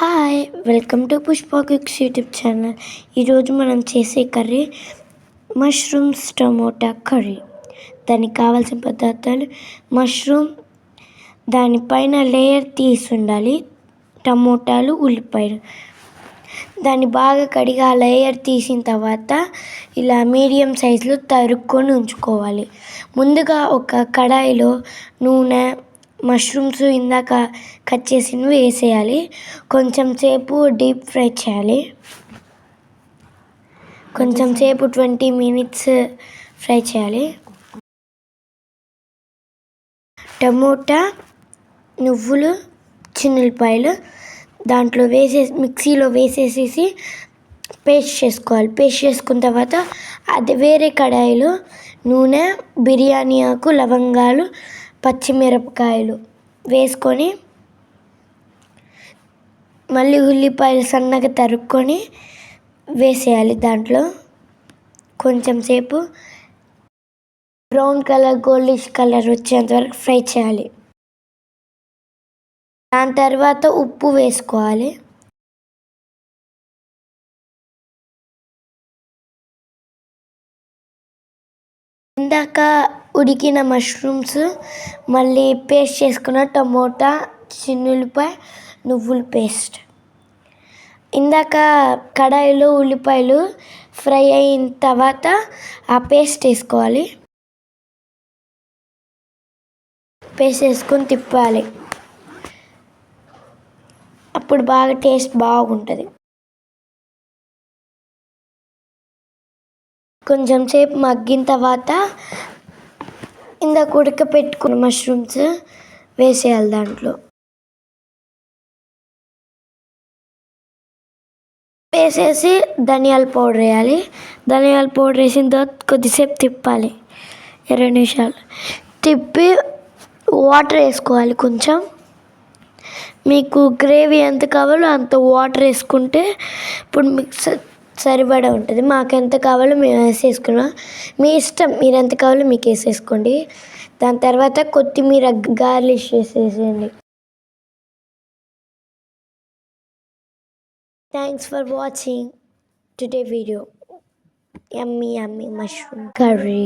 Hi welcome to Pushpa cooks YouTube channel. ఈరోజు మనం చేసే కర్రీ మష్రూమ్స్ టమోటా కర్రీ. దానికి కావాల్సిన పదార్థాలు మష్రూమ్ దానిపైన లేయర్ తీసి ఉండాలి టమోటాలు ఉల్లిపాయలు. దాన్ని బాగా కడిగి ఆ లేయర్ తీసిన తర్వాత ఇలా మీడియం సైజులో తరుక్కొని ఉంచుకోవాలి. ముందుగా ఒక కడాయిలో నూనె మష్రూమ్స్ ఇందాక కట్ చేసినవి వేసేయాలి. కొంచెం సేపు డీప్ ఫ్రై చేయాలి. కొంచెం సేపు ట్వంటీ మినిట్స్ ఫ్రై చేయాలి. టమోటా నువ్వులు చిన్నపాయలు దాంట్లో వేసే మిక్సీలో వేసేసేసి పేస్ట్ చేసుకోవాలి. పేస్ట్ చేసుకున్న తర్వాత అది వేరే కడాయిలో నూనె బిర్యానీ ఆకు లవంగాలు పచ్చిమిరపకాయలు వేసుకొని మళ్ళీ ఉల్లిపాయలు సన్నగా తరుక్కొని వేసేయాలి దాంట్లో. కొంచెం సేపు బ్రౌన్ కలర్ గోల్డిష్ కలర్ వచ్చేంత వరకు ఫ్రై చేయాలి. దాని తర్వాత ఉప్పు వేసుకోవాలి. ఇందాక ఉడికిన మష్రూమ్స్ మళ్ళీ పేస్ట్ చేసుకున్న టమోటా చిన్నులపాయ నువ్వుల పేస్ట్ ఇందాక కడాయిలో ఉల్లిపాయలు ఫ్రై అయిన తర్వాత ఆ పేస్ట్ వేసుకోవాలి. పేస్ట్ వేసుకొని తిప్పాలి. అప్పుడు బాగా టేస్ట్ బాగుంటుంది. కొంచెం సేపు మగ్గిన తర్వాత ఇందాక ఉడకపెట్టుకున్న మష్రూమ్స్ వేసేయాలి దాంట్లో. వేసేసి ధనియాల పౌడర్ వేయాలి. ధనియాల పౌడర్ వేసిన తర్వాత కొద్దిసేపు తిప్పాలి. ఇరవై నిమిషాలు. తిప్పి వాటర్ వేసుకోవాలి కొంచెం. మీకు గ్రేవీ ఎంత కావాలో అంత వాటర్ వేసుకుంటే ఇప్పుడు మిక్స్ సరిపడా ఉంటుంది. మాకు ఎంత కావాలో మేము వేసేసుకున్నాం. మీ ఇష్టం మీరు ఎంత కావాలో మీకు వేసేసుకోండి. దాని తర్వాత కొత్తిమీర గార్లిష్ చేసేసేయండి thanks for watching today video yummy yummy mushroom curry